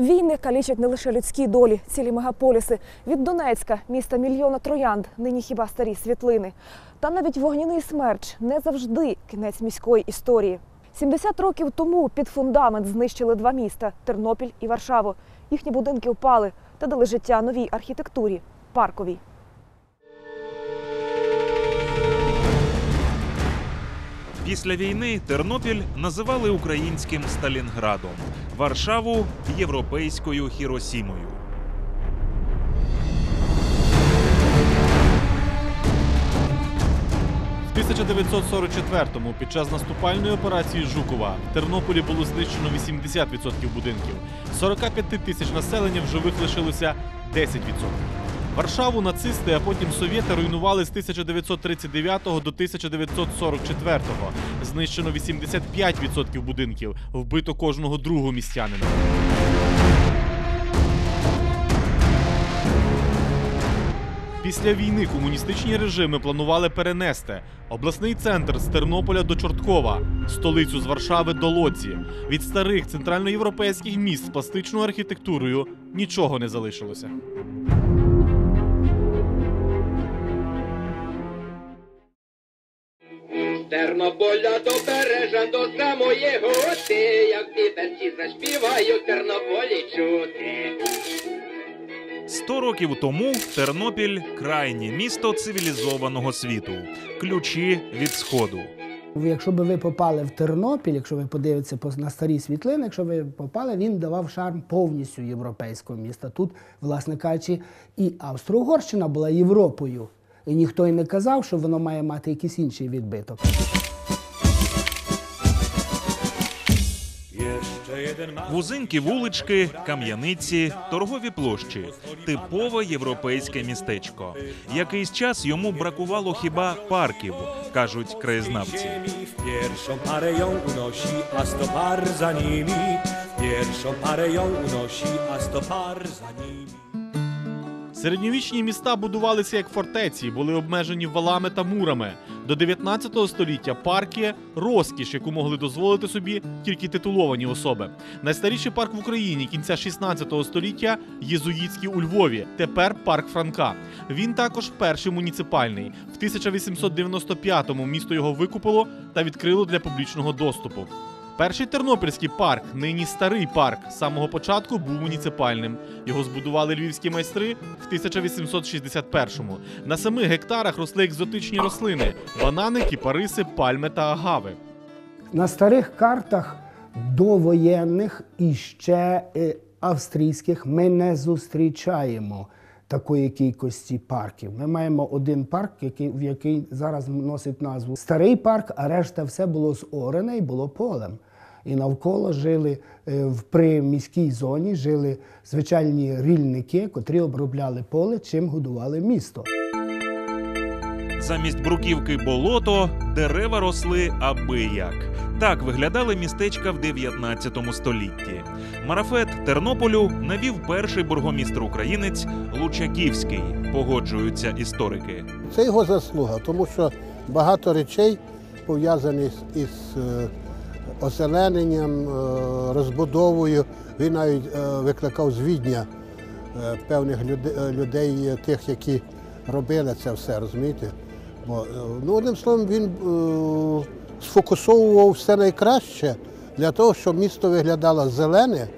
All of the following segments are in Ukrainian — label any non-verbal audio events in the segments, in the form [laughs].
Війни калічать не лише людські долі, цілі мегаполіси. Від Донецька, міста мільйона троянд, нині хіба старі світлини. Та навіть вогняний смерч не завжди кінець міської історії. 70 років тому під фундамент знищили два міста Тернопіль і Варшаву. Їхні будинки впали та дали життя новій архітектурі парковій. Після війни Тернопіль називали українським Сталінградом, Варшаву європейською Хіросімою. В 1944-му під час наступальної операції Жукова в Тернополі було знищено 80% будинків. З 45 тисяч населення в живих лишилося 10%. Варшаву нацисти, а потім совєти руйнували з 1939 до 1944. Знищено 85% будинків, вбито кожного другого містянина. Після війни комуністичні режими планували перенести обласний центр з Тернополя до Чорткова, столицю з Варшави до Лодзі. Від старих центральноєвропейських міст з пластичною архітектурою нічого не залишилося. Тернополя до бережа до самої гути, як вітерці заспіваю Тернополі чути. Сто років тому Тернопіль крайнє місто цивілізованого світу, ключі від сходу. Якщо би ви попали в Тернопіль, якщо ви подивитеся по- на старі світлини, якщо ви попали, він давав шарм повністю європейського міста. Тут, власне кажучи, і Австро-Угорщина була Європою. І ніхто й не казав, що воно має мати якийсь інший відбиток. Вузенькі вулички, кам'яниці, торгові площі типове європейське містечко. Якийсь час йому бракувало хіба парків, кажуть краєзнавці. W pierwszą parę ją unosi, a Середньовічні міста будувалися як фортеці, були обмежені валами та мурами. До 19 століття парки розкіш, яку могли дозволити собі тільки титуловані особи. Найстаріший парк в Україні кінця 16 століття єзуїтський у Львові. Тепер парк Франка. Він також перший муніципальний. В 1895-му місто його викупило та відкрило для публічного доступу. Перший тернопільський парк, нині старий парк, з самого початку був муніципальним. Його збудували львівські майстри в 1861-му. На семи гектарах росли екзотичні рослини: банани, кіпариси, пальми та агави. На старих картах довоєнних і ще е, австрійських ми не зустрічаємо такої кількості парків. Ми маємо один парк, який, в який зараз носить назву Старий парк, а решта все було зорене і було полем. І навколо жили е, в при міській зоні жили звичайні рільники, котрі обробляли поле, чим годували місто. Замість бруківки болото, дерева росли аби як. Так виглядали містечка в 19 столітті. Марафет Тернополю навів перший бургомістр українець Лучаківський. Погоджуються історики. Це його заслуга, тому що багато речей пов'язані із озелененням, е, розбудовою. Він навіть е, викликав з Відня е, певних людей, тих, які робили це все, розумієте? Бо, ну, одним словом, він сфокусовував все найкраще для того, щоб місто виглядало зелене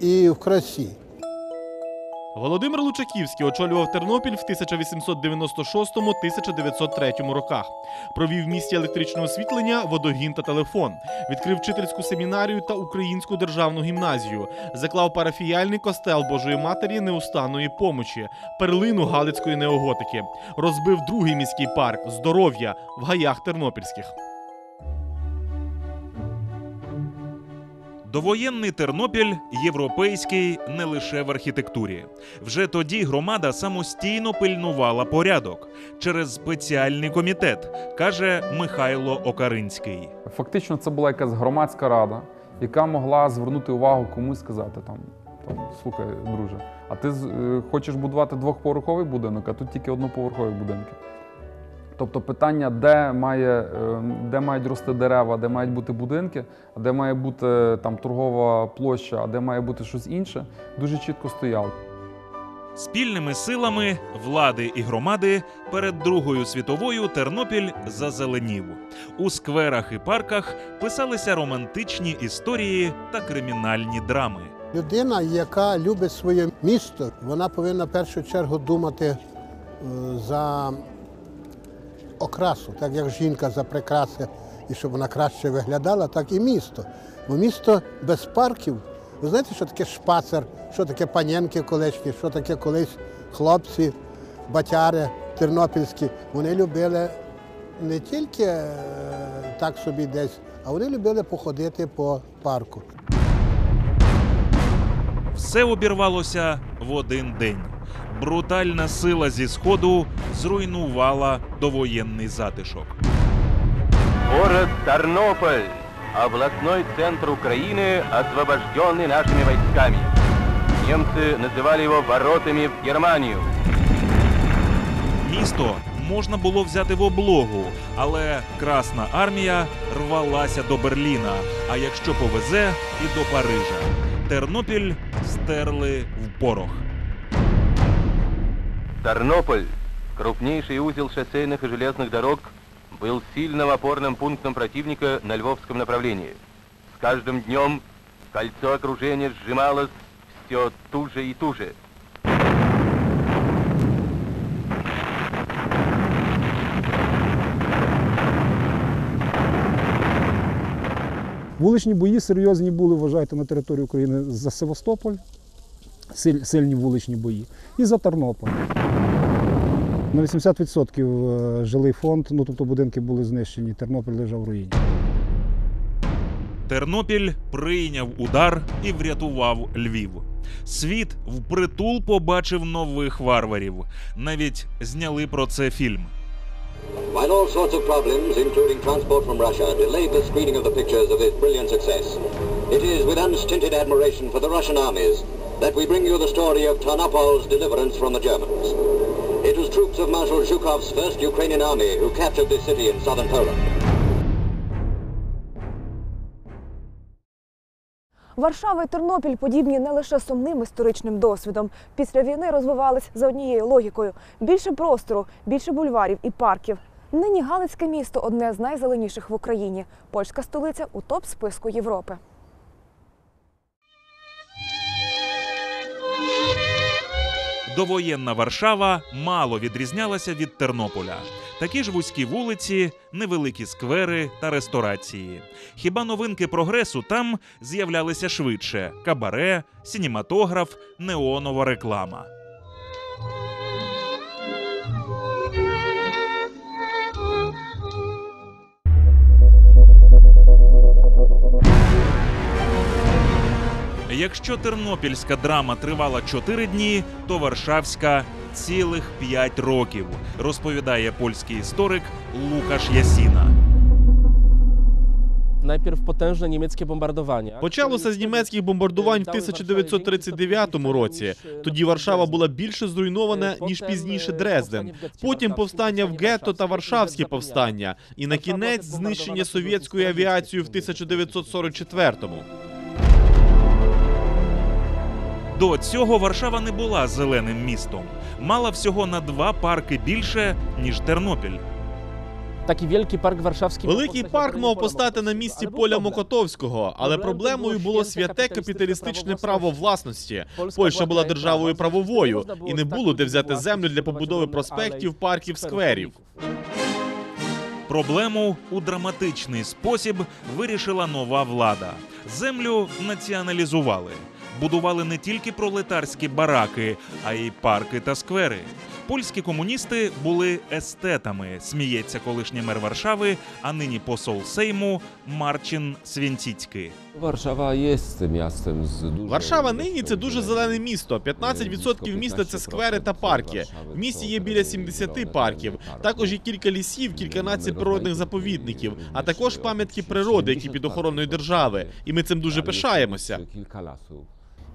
і в красі. Володимир Лучаківський очолював Тернопіль в 1896-1903 роках. Провів в місті електричне освітлення, водогін та телефон. Відкрив вчительську семінарію та українську державну гімназію. Заклав парафіяльний костел Божої Матері неустанної помочі, перлину Галицької неоготики. Розбив другий міський парк здоров'я в гаях тернопільських. Довоєнний Тернопіль європейський не лише в архітектурі. Вже тоді громада самостійно пильнувала порядок через спеціальний комітет, каже Михайло Окаринський. Фактично, це була якась громадська рада, яка могла звернути увагу комусь сказати там, там слухай, друже, а ти е, хочеш будувати двохповерховий будинок, а тут тільки одноповерхові будинки. Тобто питання, де, має, е, де мають рости дерева, де мають бути будинки, а де має бути там торгова площа, а де має бути щось інше, дуже чітко стояло. Спільними силами влади і громади перед Другою світовою Тернопіль зазеленів. У скверах і парках писалися романтичні історії та кримінальні драми. Людина, яка любить своє місто, вона повинна в першу чергу думати е, за окрасу, так як жінка за прикраси і щоб вона краще виглядала, так і місто. Бо місто без парків, ви знаєте, що таке шпацер, що таке панянки колишні, що таке колись хлопці, батяри тернопільські. Вони любили не тільки е, так собі десь, а вони любили походити по парку. Все обірвалося в один день Брутальна сила зі сходу зруйнувала довоєнний затишок. Город Тарнополь, областной центр Украины, освобожденный нашими войсками. Немцы называли его воротами в Германию. Місто можна було взяти в облогу, але Красна армія рвалася до Берліна. А якщо повезе, і до Парижа. Тернопіль стерли в порох. Тарнополь, крупнейший узел шоссейных и железных дорог, был сильным опорным пунктом противника на Львовском направлении. С каждым днем кольцо окружения сжималось все туже и туже. Вуличні бої серйозні були, вважайте, на території України за Севастополь, силь- сильні вуличні бої, і за Тернопіль. На 80% е, жилий фонд, ну тобто будинки були знищені, Тернопіль лежав в руїні. Тернопіль прийняв удар і врятував Львів. Світ впритул побачив нових варварів. Навіть зняли про це фільм. While all sorts of problems, including transport from Russia, delayed the screening of the pictures of this brilliant success, it is with unstinted admiration for the Russian armies that we bring you the story of Tarnopol's deliverance from the Germans. It was troops of Marshal Zhukov's first Ukrainian army who captured this city in southern Poland. Варшава і Тернопіль подібні не лише сумним історичним досвідом. Після війни розвивались за однією логікою: більше простору, більше бульварів і парків. Нині Галицьке місто одне з найзеленіших в Україні. Польська столиця у топ списку Європи. Довоєнна Варшава мало відрізнялася від Тернополя. Такі ж вузькі вулиці, невеликі сквери та ресторації. Хіба новинки прогресу там з'являлися швидше: кабаре, сінематограф, неонова реклама. Якщо тернопільська драма тривала 4 дні, то варшавська цілих 5 років, розповідає польський історик Лукаш Ясіна. Potężne niemieckie bombardowania. Почалося з німецьких бомбардувань в 1939 році. Тоді Варшава була більше зруйнована ніж пізніше Дрезден. Потім повстання в гетто та Варшавське повстання, і на кінець знищення совєтською авіацією в 1944-му. До цього Варшава не була зеленим містом, мала всього на два парки більше ніж Тернопіль. Wielki park warszawski. miał Великий парк мав постати на місці поля. Мокотовського, але проблемою було святе капіталістичне право власності. Польща була державою правовою, і не було де взяти землю для побудови проспектів, парків, скверів. Проблему у драматичний спосіб вирішила нова влада. Землю націоналізували. Будували не тільки пролетарські бараки, а й парки та сквери. Польські комуністи були естетами, сміється колишній мер Варшави, а нині посол Сейму Марчин Свінціцький. Варшава є містом з дуже Варшава нині це дуже зелене місто. 15% міста це сквери та парки. В місті є біля 70 парків. Також є кілька лісів, кільканадцять природних заповідників, а також пам'ятки природи, які під охороною держави. І ми цим дуже пишаємося.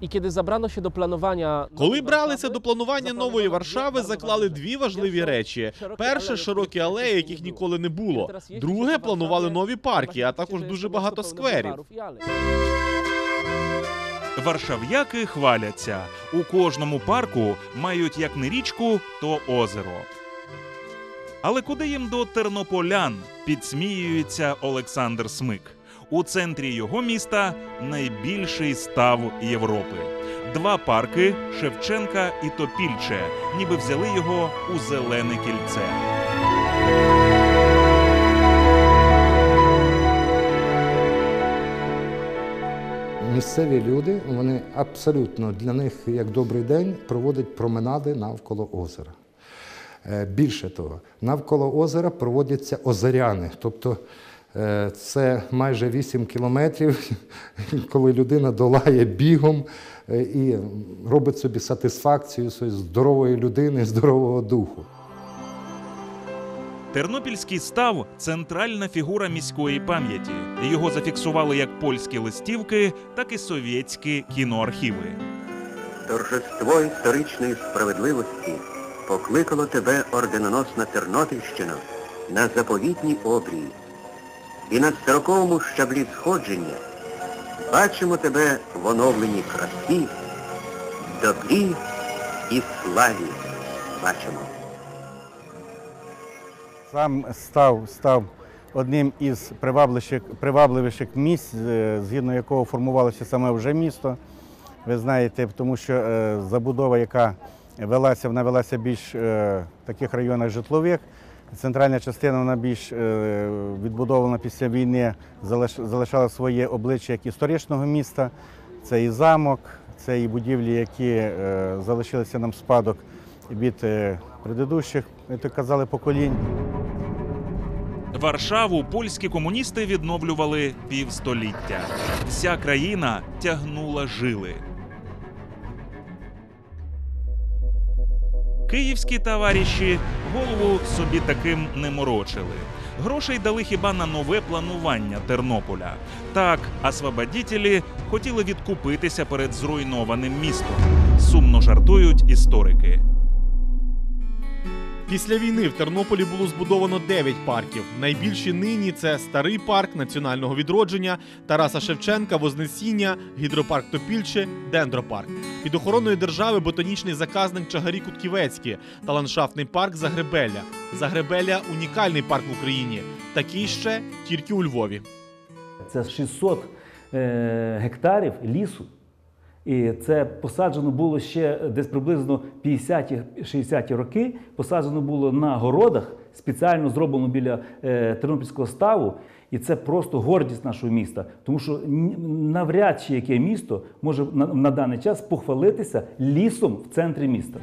I kiedy zabrano się do planowania Коли бралися до планування нової Варшави, заклали дві важливі речі: перше широкі алеї, яких ніколи не було. Друге планували нові парки, а також дуже багато скверів. Варшав'яки хваляться. У кожному парку мають як не річку, то озеро. Але куди їм до тернополян підсміюється Олександр Смик. У центрі його міста найбільший став Європи. Два парки Шевченка і Топільче, ніби взяли його у зелене кільце. Місцеві люди, вони абсолютно для них як добрий день проводять променади навколо озера. Е, Більше того, навколо озера проводяться озеряни. Тобто це майже 8 кілометрів, [laughs] коли людина долає бігом е, і робить собі сатисфакцію своєї здорової людини, [laughs] здорового духу. Тернопільський став центральна фігура міської пам'яті. Його зафіксували як польські листівки, так і совєтські кіноархіви. Торжество історичної справедливості покликало тебе орденоносна Тернопільщина на заповітній обрії. І на строковому щаблі сходження бачимо тебе в оновленій красі, добрі і славі бачимо. Сам став став одним із привабливіших, місць, е, згідно якого формувалося саме вже місто. Ви знаєте, тому що е, забудова, яка велася, вона велася більш е, в таких районах житлових. Центральна частина вона більш е, відбудована після війни, залишала своє обличчя як історичного міста. Це і замок, це і будівлі, які е, залишилися нам спадок від е, предыдущих, як казали, поколінь. Варшаву польські комуністи відновлювали півстоліття. Вся країна тягнула жили. Київські товариші голову собі таким не морочили. Грошей дали хіба на нове планування Тернополя. Так, освободітелі хотіли відкупитися перед зруйнованим містом. Сумно жартують історики. Після війни в Тернополі було збудовано 9 парків. Найбільші нині це старий парк національного відродження, Тараса Шевченка, Вознесіння, гідропарк Топільче, Дендропарк. Під охороною держави ботанічний заказник Чагарі Кутківецькі та ландшафтний парк Загребелля. Загребелля унікальний парк в Україні. Такий ще тільки у Львові. Це 600 е, гектарів лісу. І це посаджено було ще десь приблизно 50-60 роки. Посаджено було на городах, спеціально зроблено біля е, Тернопільського ставу. І це просто гордість нашого міста, тому що навряд чи яке місто може на, на даний час похвалитися лісом в центрі міста.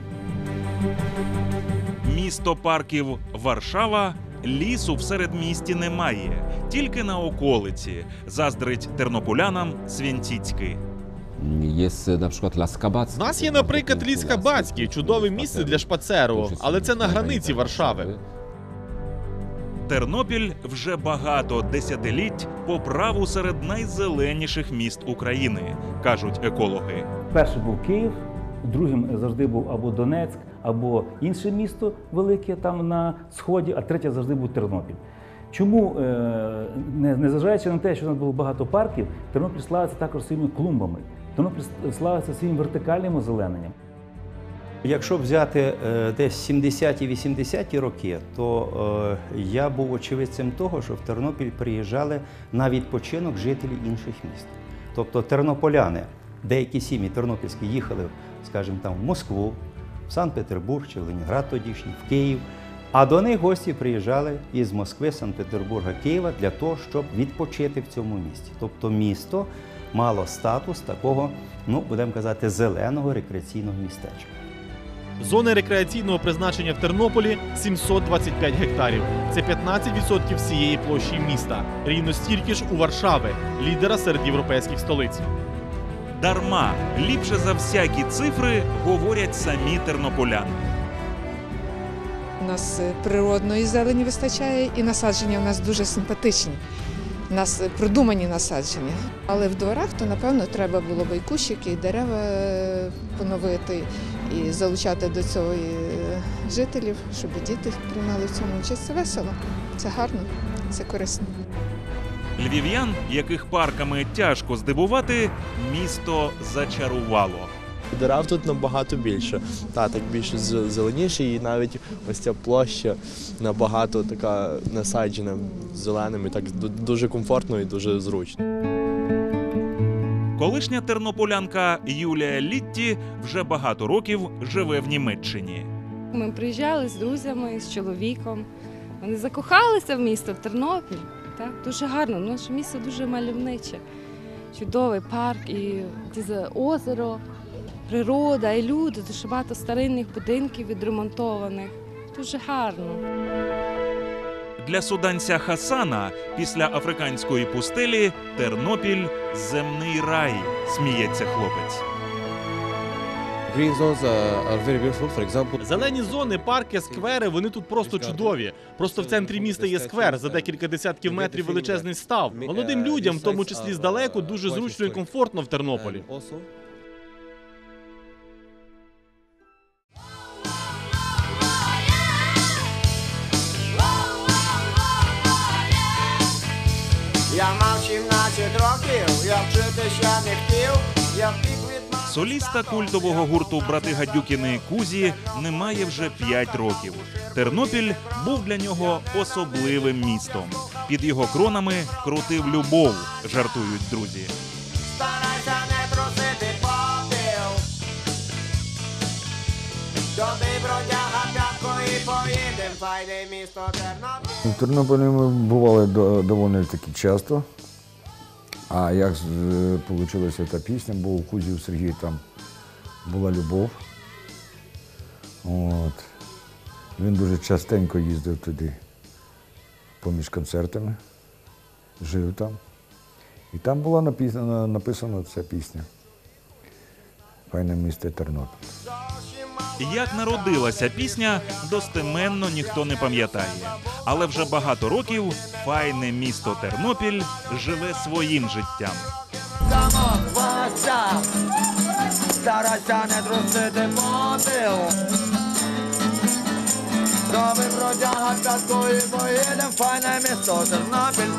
Місто парків Варшава. Лісу в середмісті немає, тільки на околиці. Заздрить тернополянам Свінціцький. У нас є, наприклад, ліс Хабацький, чудове місце для шпацеру, але це на границі Варшави. Тернопіль вже багато десятиліть по праву серед найзеленіших міст України, кажуть екологи. Перший був Київ, другим завжди був або Донецьк, або інше місто велике там на сході, а третє завжди був Тернопіль. Чому, е, незважаючи на те, що у нас було багато парків, Тернопіль славиться також своїми клумбами. Тернопіль славиться своїм вертикальним озелененням. Якщо взяти е, десь 70-80-ті роки, то е, я був очевидцем того, що в Тернопіль приїжджали на відпочинок жителі інших міст. Тобто тернополяни, деякі сім'ї тернопільські їхали, скажімо, там в Москву, в Санкт-Петербург чи в Ленінград тодішній, в Київ. А до них гості приїжджали із Москви, Санкт-Петербурга, Києва для того, щоб відпочити в цьому місті. Тобто місто мало статус такого, ну будемо казати, зеленого рекреаційного містечка. Зони рекреаційного призначення в Тернополі 725 гектарів. Це 15% всієї площі міста. Рівно стільки ж у Варшави, лідера серед європейських столиць. Дарма ліпше за всякі цифри говорять самі тернополяни. У нас е, природної зелені вистачає, і насадження у нас дуже симпатичні. Нас продумані насадження. Але в дворах то напевно треба було б і кущики, і дерева е, поновити, і залучати до цього е, жителів, щоб діти приймали в цьому участь. Це весело, це гарно, це корисно. Львів'ян, яких парками тяжко здивувати, місто зачарувало. Дерев тут набагато більше. Та так більше зеленіше, і навіть ось ця площа набагато така насаджена зеленим, і так дуже комфортно і дуже зручно. Колишня тернополянка Юлія Літті вже багато років живе в Німеччині. Ми приїжджали з друзями, з чоловіком. Вони закохалися в місто, в Тернопіль. Так? Дуже гарно. Наше місто дуже мальовниче. Чудовий парк, і озеро, природа, і люди, дуже багато старинних будинків відремонтованих. Дуже гарно. Для суданця Хасана після африканської пустелі Тернопіль земний рай, сміється хлопець. Зелені зони, парки, сквери, вони тут просто чудові. Просто в центрі міста є сквер, за декілька десятків метрів величезний став. Молодим людям, в тому числі здалеку, дуже зручно і комфортно в Тернополі. Соліста культового гурту Брати Гадюкіни Кузі немає вже 5 років. Тернопіль був для нього особливим містом. Під його кронами крутив любов, жартують друзі. старайся не трусити попіл. Добий бродяга п'ятко і поїдем, файне місто Тернопіль. В Тернополі ми бували до- доволі таки часто. А як вийшла ця пісня, бо у Кузів Сергій там була любов. От. Він дуже частенько їздив туди поміж концертами, жив там. І там була написана, написана ця пісня. Файне місто Тернопіль. Як народилася пісня, достеменно ніхто не пам'ятає. Але вже багато років файне місто Тернопіль живе своїм життям. Старайся не трусити попіл. Добий бродяга і поїдем, файне місто Тернопіль.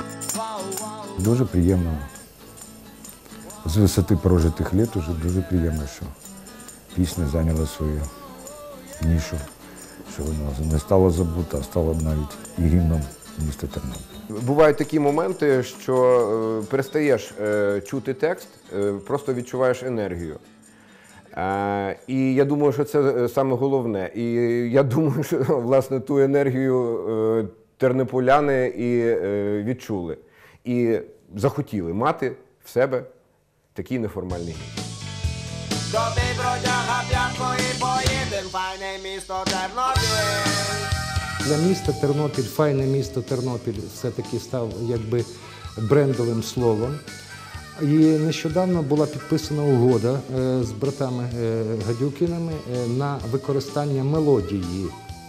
Дуже приємно. З висоти прожитих літ уже дуже приємно, що пісня зайняла свою нішу, що вона не стала забута, а стала навіть і гімном міста Тернопіль. Бувають такі моменти, що е, перестаєш е, чути текст, е, просто відчуваєш енергію. І я думаю, що це саме головне. І я [laughs] думаю, що власне ту енергію е, тернополяни і е, відчули. І захотіли мати в себе такий неформальний гімн. Місто Тернопіль. Для міста Тернопіль, файне місто Тернопіль все-таки став якби брендовим словом. І нещодавно була підписана угода е, з братами е, Гадюкінами е, на використання мелодії,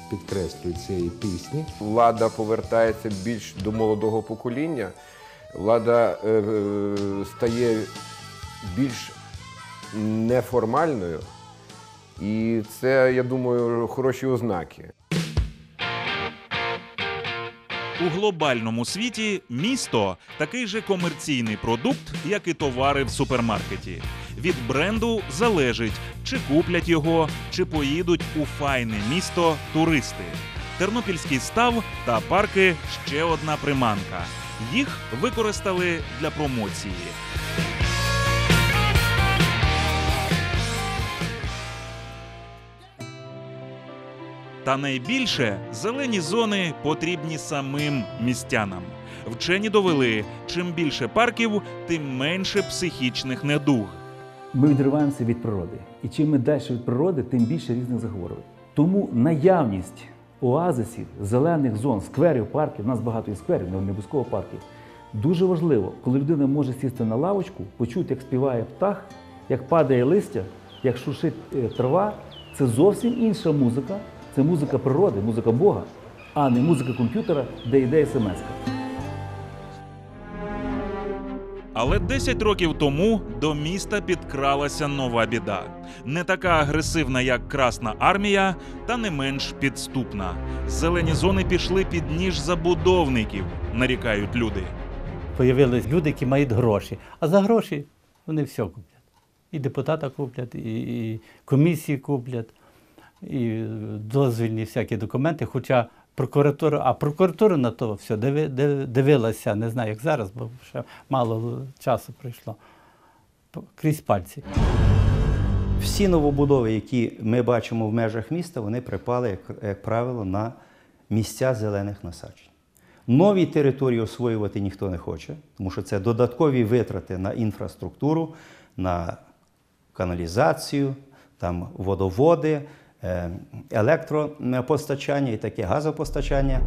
підкреслюю, цієї пісні. Влада повертається більш до молодого покоління, влада е, е, стає більш неформальною. І це, я думаю, хороші ознаки. У глобальному світі місто такий же комерційний продукт, як і товари в супермаркеті. Від бренду залежить, чи куплять його, чи поїдуть у файне місто туристи. Тернопільський став та парки ще одна приманка. Їх використали для промоції. Та найбільше зелені зони потрібні самим містянам. Вчені довели, чим більше парків, тим менше психічних недуг. Ми відриваємося від природи. І чим ми далі від природи, тим більше різних захворювань. Тому наявність оазисів, зелених зон, скверів, парків, у нас багато і скверів, не обов'язково парків. Дуже важливо, коли людина може сісти на лавочку, почути, як співає птах, як падає листя, як шуршить е, трава. Це зовсім інша музика. Це музика природи, музика Бога, а не музика комп'ютера, де йде смс. Але 10 років тому до міста підкралася нова біда. Не така агресивна, як Красна армія, та не менш підступна. Зелені зони пішли під ніж забудовників, нарікають люди. Появились люди, які мають гроші. А за гроші вони все куплять. І депутата куплять, і, і комісії куплять, і дозвільні всякі документи. Хоча прокуратура, а прокуратура на то все диви- диви- дивилася, не знаю, як зараз, бо ще мало часу пройшло. Крізь пальці. Всі новобудови, які ми бачимо в межах міста, вони припали, як, як правило, на місця зелених насаджень. Нові території освоювати ніхто не хоче, тому що це додаткові витрати на інфраструктуру, на каналізацію, там водоводи, електропостачання і таке газопостачання.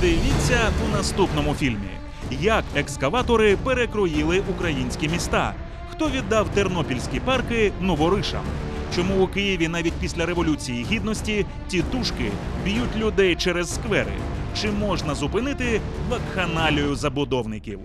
Дивіться у наступному фільмі, як екскаватори перекроїли українські міста. Хто віддав тернопільські парки новоришам? Чому у Києві навіть після революції гідності тітушки б'ють людей через сквери? Чи можна зупинити вакханалію забудовників?